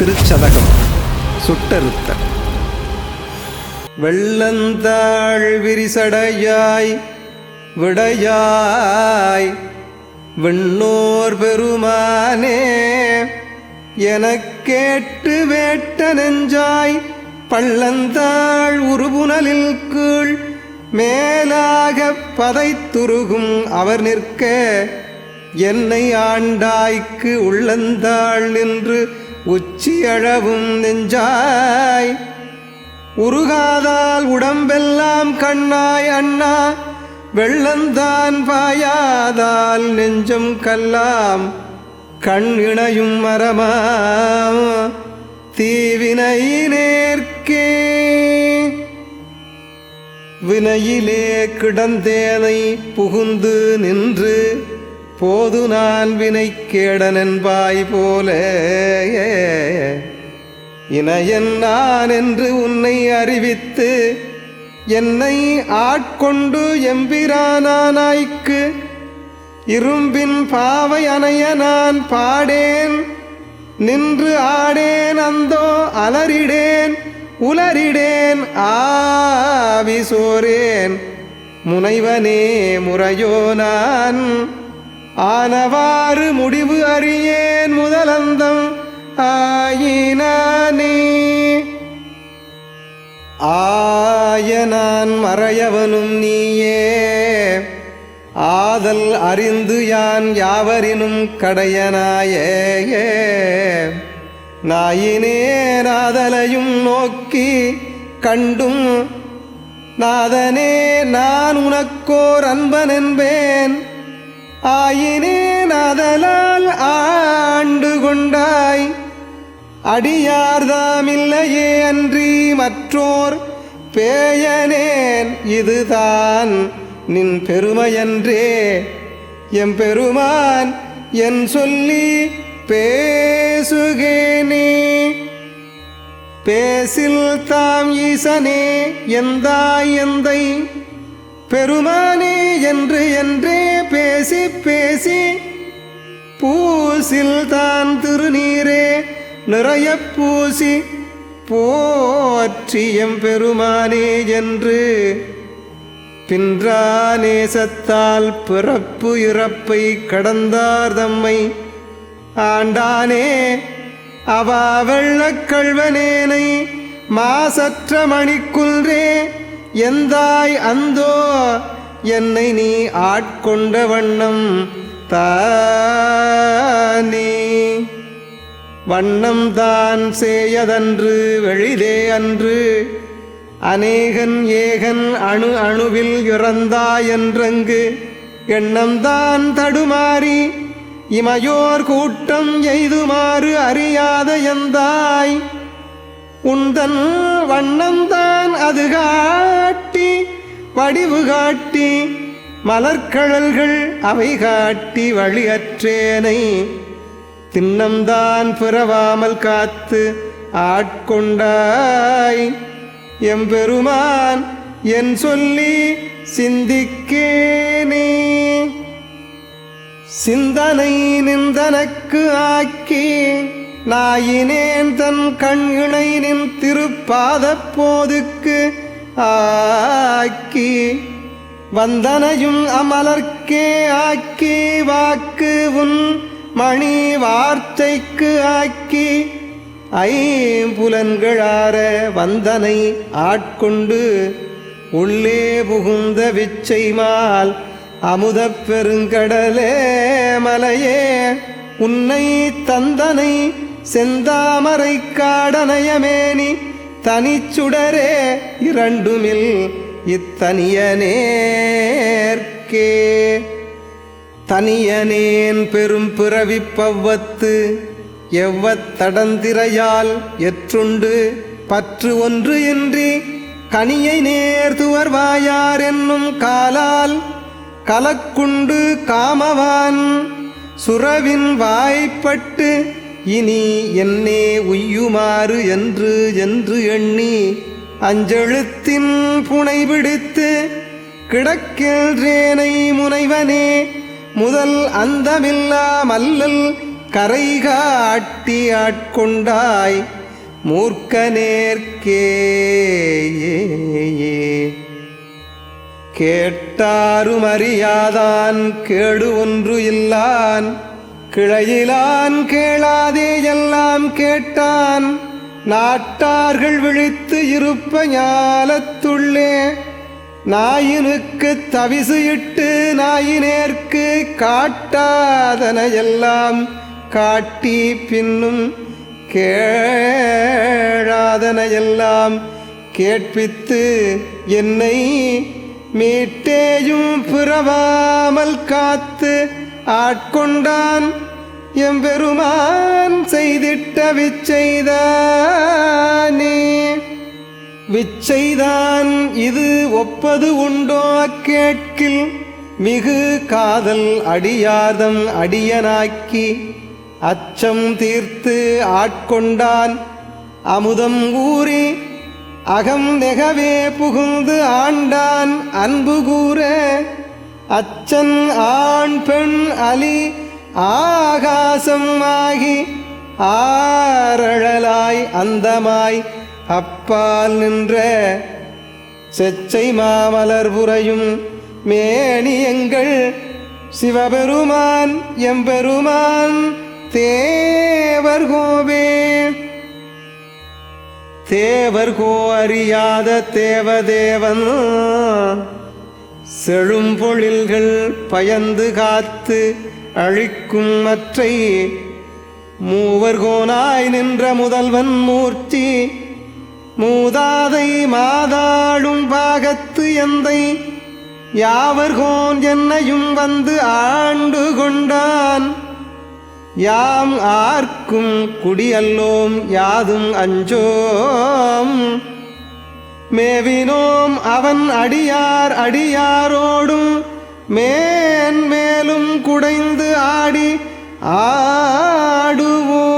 திருச்சதகம் சுட்டறுத்த. வெள்ளந்தாள் விரிசடையாய் விடையாய் விண்ணோர் பெருமானே எனக் கேட்டு வேட்ட நெஞ்சாய் பள்ளந்தாள் உருபுணலில் கீழ் மேலாக பதைத்துருகும் அவர் நிற்க என்னை ஆண்டாய்க்கு உள்ளந்தாள் என்று உச்சியளவும் நெஞ்சாய். உருகாதால் உடம்பெல்லாம் கண்ணாய் அண்ணா. வெள்ளந்தான் பாயாதால் நெஞ்சம் கல்லாம். கண் இணையும் மரமாம் தீவினை நேர்க்கே. வினையிலே கிடந்தேனை புகுந்து நின்று போது நான் வினை கேடனென்பாய் போல. இணையன் நான் என்று உன்னை அறிவித்து என்னை ஆட்கொண்டு எம்பிரானாய்க்கு இரும்பின் பாவை அணைய நான் பாடேன். நின்று ஆடேன் அந்தோ அலறிடேன் உலரிடேன் ஆவி சோரேன். முனைவனே முறையோ நான். ஆனவாறு முடிவு அறியேன் முதலந்தம் ஆயினானே. ஆய நான் மறையவனும் நீயே. ஆதல் அறிந்து யான் யாவரினும் கடையனாயே நாயினே நாதலையும் நோக்கி கண்டும் நாதனே நான் உனக்கோர் அன்பன் என்பேன் ஆயினே நாதலால் ஆண்டு கொண்டாய். அடியார்தாமில்லையே அன்றி மற்றோர் பேயனேன் இதுதான் நின் பெருமையன்றே. எம் பெருமான் என் சொல்லி பேசுகேனே. பேசில் தாம் ஈசனே எந்தாய் எந்தை பெருமானே என்று என்றே பேசி பேசி பூசில் தான் திருநீரே நிறைய பூசி போற்றியம் பெருமானே என்று. பின்றா நேசத்தால் பிறப்பு இறப்பை கடந்தார் தம்மை. ஆண்டானே அவா வெள்ளக்கழ்வனேனை மாசற்ற மணிக்குன்றே எந்தாய் அந்தோ? என்னை நீ ஆட்கொண்ட வண்ணம் தானே. வண்ணம் தான் சேயதன்று வெளிதே அன்று. அநேகன் ஏகன் அணு அணுவில் இறந்தாயன்றங்கு எண்ணம்தான் தடுமாறி இமையோர் கூட்டம் எய்துமாறு அறியாத எந்தாய். உந்தன் வண்ணம்தான் அது காட்டி வடிவு காட்டி மலர்கழல்கள் அவை காட்டி வழியற்றேனை. திண்ணம்தான் பிறவாமல் காத்து ஆட்கொண்டாய். எம்பெருமான் என் சொல்லி சிந்திக்கேனே. சிந்தனை நிந்தனக்கு ஆக்கி. நாயினேன் தன் கண் இணை நின் திருப்பாத போதுக்கு ஆக்கி வந்தனையும் அமலர்க்கே ஆக்கி வாக்கு உன் மணி வார்த்தைக்கு ஆக்கி ஐம்புலன்களார வந்தனை ஆட்கொண்டு உள்ளே புகுந்த விச்சைமால் அமுதப் பெருங்கடலே மலையே உன்னை தந்தனை செந்தாமரை காடனயமேனி தனிச்சுடரே இரண்டுமில் இத்தனியனேற்கே. தனியனேன் பெரும் பிறவி பவ்வத்து எவ்வத்தடந்திரையால் எற்றுண்டு பற்று ஒன்று இன்றி கனியை நேர்துவர்வாயார் என்னும் காலால் கலக்குண்டு காமவான் சுரவின் வாய்ப்பட்டு இனி என்னே உய்யுமாறு என்று என்று எண்ணி அஞ்செழுத்தின் புனை பிடித்து கிடக்கின்றேனை முனைவனே முதல் அந்தமில்லா மல்லல் கரை காட்டி ஆட்கொண்டாய் மூர்க்க நேர்க்கே கேட்டாரும் அறியாதான் கேடு ஒன்று இல்லான். கிளையிலான் கேளாதே எல்லாம் கேட்டான். நாட்டார்கள் விழித்து இருப்ப ஞாலத்துள்ளே நாயினுக்கு தவிசு இட்டு நாயினேற்கு காட்டாதன எல்லாம் காட்டி பின்னும் கேளாதன எல்லாம் கேட்பித்து என்னை மீட்டேயும் பிறவாமல் காத்து ஆட்கொண்டான் எம்பெருமான் செய்திட்ட விச்செய்தானே விச்செய்தான் இது ஒப்பது உண்டோ கேட்கில் மிகு காதல் அடியார்தம் அடியனாக்கி அச்சம் தீர்த்து ஆட்கொண்டான். அமுதம் ஊறி அகம் நெகவே புகுந்து ஆண்டான். அன்பு கூற அச்சன் ஆண் பெண் அலி ஆகாசம் ஆகி ஆரழலாய் அந்தமாய் அப்பால் நின்ற செச்சை மாமலர் புரையும் மேனியங்கள் சிவபெருமான் எம்பெருமான் தேவர் கோவே. தேவர் கோ அறியாத தேவதேவன். செழும்பொழில்கள் பயந்து காத்து அழிக்கும் மற்றை மூவர்கோனாய் நின்ற முதல்வன் மூர்த்தி மூதாதை மாதாளும் பாகத்து எந்தை யாவர்கோன் என்னையும் வந்து ஆண்டு கொண்டான். யாம் ஆர்க்கும் குடியல்லோம் யாதும் அஞ்சோம். மேவினோம் அவன் அடியார் அடியாரோடும் மேன் மேலும் குடைந்து ஆடி ஆடுவோம்.